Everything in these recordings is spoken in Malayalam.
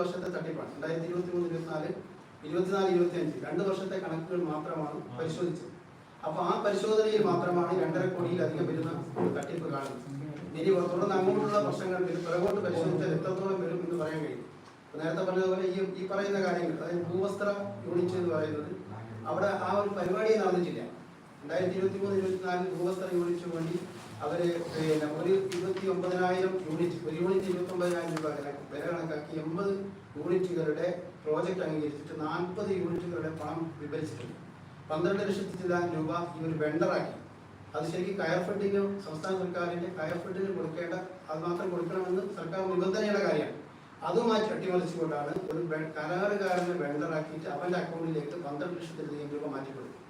വർഷത്തെ തട്ടിപ്പാണ്. രണ്ടായിരത്തി ഇരുപത്തി മൂന്ന് ഇരുപത്തിനാല് ഇരുപത്തിനാല് ഇരുപത്തി അഞ്ച് രണ്ട് വർഷത്തെ കണക്കുകൾ മാത്രമാണ് പരിശോധിച്ചത്. അപ്പോൾ ആ പരിശോധനയിൽ മാത്രമാണ് രണ്ടര കോടിയിലധികം വരുന്ന തട്ടിപ്പ് കാണുന്നത്. ഇനി തുടർന്ന് അങ്ങോട്ടുള്ള വർഷങ്ങൾ പിറകോട്ട് പരിശോധിച്ചാൽ എത്രത്തോളം വരും എന്ന് പറയാൻ കഴിയും. നേരത്തെ പറഞ്ഞതുപോലെ ഈ ഈ പറയുന്ന കാര്യങ്ങൾ അതായത് ഭൂവസ്ത്ര യൂണിറ്റ് എന്ന് പറയുന്നത് അവിടെ ആ ഒരു പരിപാടിയെ നടന്നിട്ടില്ല. രണ്ടായിരത്തി ഇരുപത്തി മൂന്ന് ഇരുപത്തിനാലിൽ ഭൂവസ്ത്ര യൂണിറ്റിന് വേണ്ടി അവർ പിന്നെ ഒരു ഇരുപത്തി ഒമ്പതിനായിരം യൂണിറ്റ് ഒരു യൂണിറ്റ് ഇരുപത്തി ഒമ്പതിനായിരം രൂപ വില കണക്കാക്കി എൺപത് യൂണിറ്റുകളുടെ പ്രോജക്റ്റ് അംഗീകരിച്ചിട്ട് നാൽപ്പത് യൂണിറ്റുകളുടെ പണം വിഭജിച്ചിട്ടുണ്ട്. പന്ത്രണ്ട് ലക്ഷത്തി ചില്ലായിരം രൂപ ഈ ഒരു വെണ്ടറാക്കി അത് ശരിക്കും കയർ ഫണ്ടിന് സംസ്ഥാന സർക്കാരിന്റെ കയർ ഫണ്ടിന് കൊടുക്കേണ്ട അത് മാത്രം കൊടുക്കണമെന്ന് സർക്കാർ നിബന്ധനയുടെ കാര്യമാണ്. അതുമായി ചട്ടിമറിച്ചുകൊണ്ടാണ് ഒരു കരാറുകാരനെ വെണ്ടറാക്കിയിട്ട് അവന്റെ അക്കൗണ്ടിലേക്ക് പന്ത്രണ്ട് ലക്ഷത്തിലധികം രൂപ മാറ്റിക്കൊടുക്കും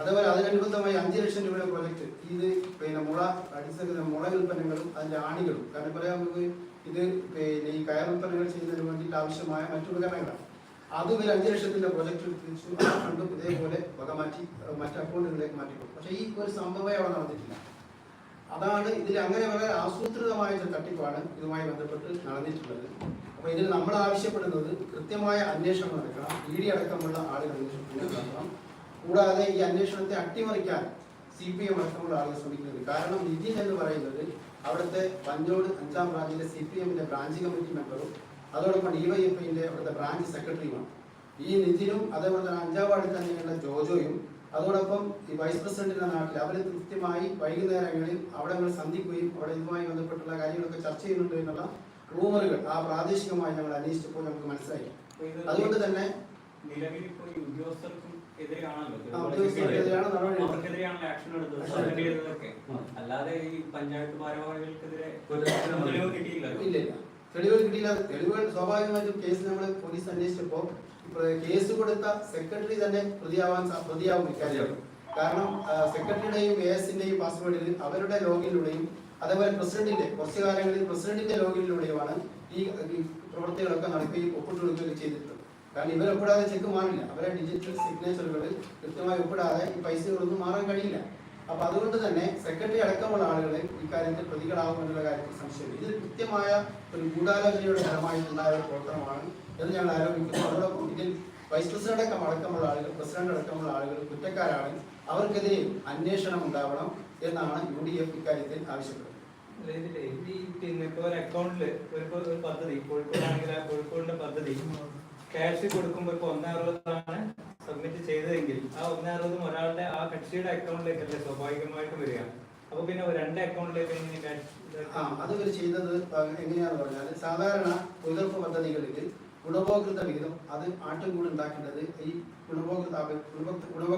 അതേപോലെ അതിനനുബന്ധമായി അഞ്ച് ലക്ഷം രൂപയുടെ പ്രോജക്റ്റ് ഇത് പിന്നെ മുള അടിസ്ഥാന മുള ഉൽപ്പന്നങ്ങളും അതിന്റെ ആണികളും. കാരണം പറയാൻ നമുക്ക് ഇത് പിന്നെ ഈ കയർ ഉൽപ്പന്നങ്ങൾ ചെയ്യുന്നതിന് വേണ്ടിയിട്ട് ആവശ്യമായ മറ്റു ഉപകരണങ്ങളാണ്. അത് ഒരു അഞ്ച് ലക്ഷത്തിന്റെ പ്രോജക്റ്റ് തിരിച്ചു ആ ഫണ്ടും ഇതേപോലെ വക മാറ്റി മറ്റു മറ്റ് അക്കൗണ്ടുകളിലേക്ക് മാറ്റിക്കൊടുക്കും പക്ഷേ ഈ ഒരു സംഭവമേ അവിടെ നടന്നിട്ടില്ല. അതാണ് ഇതിൽ അങ്ങനെ വളരെ ആസൂത്രിതമായ ഒരു തട്ടിപ്പാണ് ഇതുമായി ബന്ധപ്പെട്ട് നടന്നിട്ടുള്ളത്. അപ്പോൾ ഇതിൽ നമ്മൾ ആവശ്യപ്പെടുന്നത് കൃത്യമായ അന്വേഷണം നടക്കണം. ഇ ഡി അടക്കമുള്ള ആളുകൾ അന്വേഷണം നടത്തണം കൂടാതെ ഈ അന്വേഷണത്തെ അട്ടിമറിക്കാൻ സി പി എം അടക്കമുള്ള ആളുകൾ ശ്രമിക്കുന്നത് കാരണം നിതിൻ എന്ന് പറയുന്നത് അവിടുത്തെ പഞ്ചോട് അഞ്ചാം ബ്രാഞ്ചിലെ സി പി എമ്മിന്റെ ബ്രാഞ്ച് കമ്മിറ്റി മെമ്പറും അതോടൊപ്പം ഡിവൈഎഫ്ഐന്റെ അവിടുത്തെ ബ്രാഞ്ച് സെക്രട്ടറിയുമാണ് ഈ നിതിനും അതേപോലെ തന്നെ അഞ്ചാം വാർഡിൽ തന്നെയുള്ള ജോജോയും അതോടൊപ്പം ഈ വൈസ് പ്രസിഡന്റിന്റെ നാട്ടിൽ അവർ കൃത്യമായി വൈകുന്നേരങ്ങളിൽ അവിടെ ഞങ്ങൾ സന്ധിക്കുകയും അവിടെ ഇതുമായി ബന്ധപ്പെട്ടുള്ള കാര്യങ്ങളൊക്കെ ചർച്ച ചെയ്യുന്നുണ്ട് എന്നുള്ള റൂമറുകൾ ആ പ്രാദേശികമായി ഞങ്ങൾ അന്വേഷിച്ചപ്പോൾ നമുക്ക് മനസ്സിലായി. അതുകൊണ്ട് തന്നെ നിലവിൽ ഇപ്പോൾ ഈ ഉദ്യോഗസ്ഥർക്കും അവർക്കെതിരെയാണല്ലോ ആക്ഷൻ എടുത്തത്. അല്ലാതെ ഈ പഞ്ചായത്ത് ഭാരവാഹികൾക്കെതിരെ തെളിവ് ഇല്ല തെളിവുകൾ കിട്ടിയില്ല. തെളിവുകൾ സ്വാഭാവികമായിട്ടും കേസ് നമ്മൾ പോലീസ് അന്വേഷിച്ചപ്പോൾ കേസ് കൊടുത്ത സെക്രട്ടറി തന്നെ പ്രതിയാവാൻ പ്രതിയാവും ഇക്കാര്യം കാരണം സെക്രട്ടറിയുടെയും എ എസിന്റെയും പാസ്വേഡിൽ അവരുടെ ലോഗിനിലൂടെയും അതേപോലെ പ്രസിഡന്റിന്റെ കുറച്ചു കാലങ്ങളിൽ പ്രസിഡന്റിന്റെ ലോഗിനിലൂടെയുമാണ് ഈ പ്രവൃത്തികളൊക്കെ നടക്കുകയും ഒപ്പിട്ട് കൊടുക്കുകയും ചെയ്തിട്ടുള്ളത് കാരണം ഇവർ ഒപ്പിടാതെ ചെക്ക് മാറില്ല. അവരെ ഡിജിറ്റൽ സിഗ്നേച്ചറുകളിൽ കൃത്യമായി ഒപ്പിടാതെ ഈ പൈസകളൊന്നും മാറാൻ കഴിയില്ല. അപ്പൊ അതുകൊണ്ട് തന്നെ സെക്രട്ടറി അടക്കമുള്ള ആളുകളെ ഇക്കാര്യത്തിൽ പ്രതികളാവും എന്നുള്ള കാര്യത്തിൽ സംശയമില്ല. ഇത് കൃത്യമായ ഒരു ഗൂഢാലോചനയുടെ ഫലമായിട്ടുണ്ടായ ഒരു പ്രവർത്തനമാണ് എന്ന് ഞങ്ങൾ ആരോപിക്കുന്നു. അതോടൊപ്പം ഇതിൽ വൈസ് പ്രസിഡന്റ് അടക്കം അടക്കമുള്ള ആളുകൾ പ്രസിഡന്റ് അടക്കമുള്ള ആളുകൾ കുറ്റക്കാരാണ്. അവർക്കെതിരെ അന്വേഷണം ഉണ്ടാവണം എന്നാണ് യു ഡി എഫ് ഇക്കാര്യത്തിൽ ആവശ്യപ്പെടുന്നത് അതായത് ഒരു അക്കൗണ്ടിൽ ഒരു പദ്ധതി കോഴിക്കോടാണെങ്കിൽ ആ കോഴിക്കോടിന്റെ പദ്ധതി ക്യാഷ് കൊടുക്കുമ്പോൾ ഇപ്പൊ ഒന്നേ അറുപതാണ് സബ്മിറ്റ് ചെയ്തതെങ്കിൽ ആ ഒന്നേ അറുപതും ഒരാളുടെ ആ കക്ഷിയുടെ അക്കൗണ്ടിലേക്കല്ലേ സ്വാഭാവികമായിട്ടും വരിക. അപ്പൊ പിന്നെ രണ്ട് അക്കൗണ്ടിലേക്ക് അത് ഇവർ ചെയ്തത് എങ്ങനെയാണെന്ന് പറഞ്ഞാൽ സാധാരണ തൊഴിലുറപ്പ് പദ്ധതികളിൽ ഗുണഭോക്തൃ വിഹിതം അത് ആട്ടും കൂടെ ഉണ്ടാക്കേണ്ടത് ഈ ഗുണഭോക്തൃ ഗുണഭോക്തൃ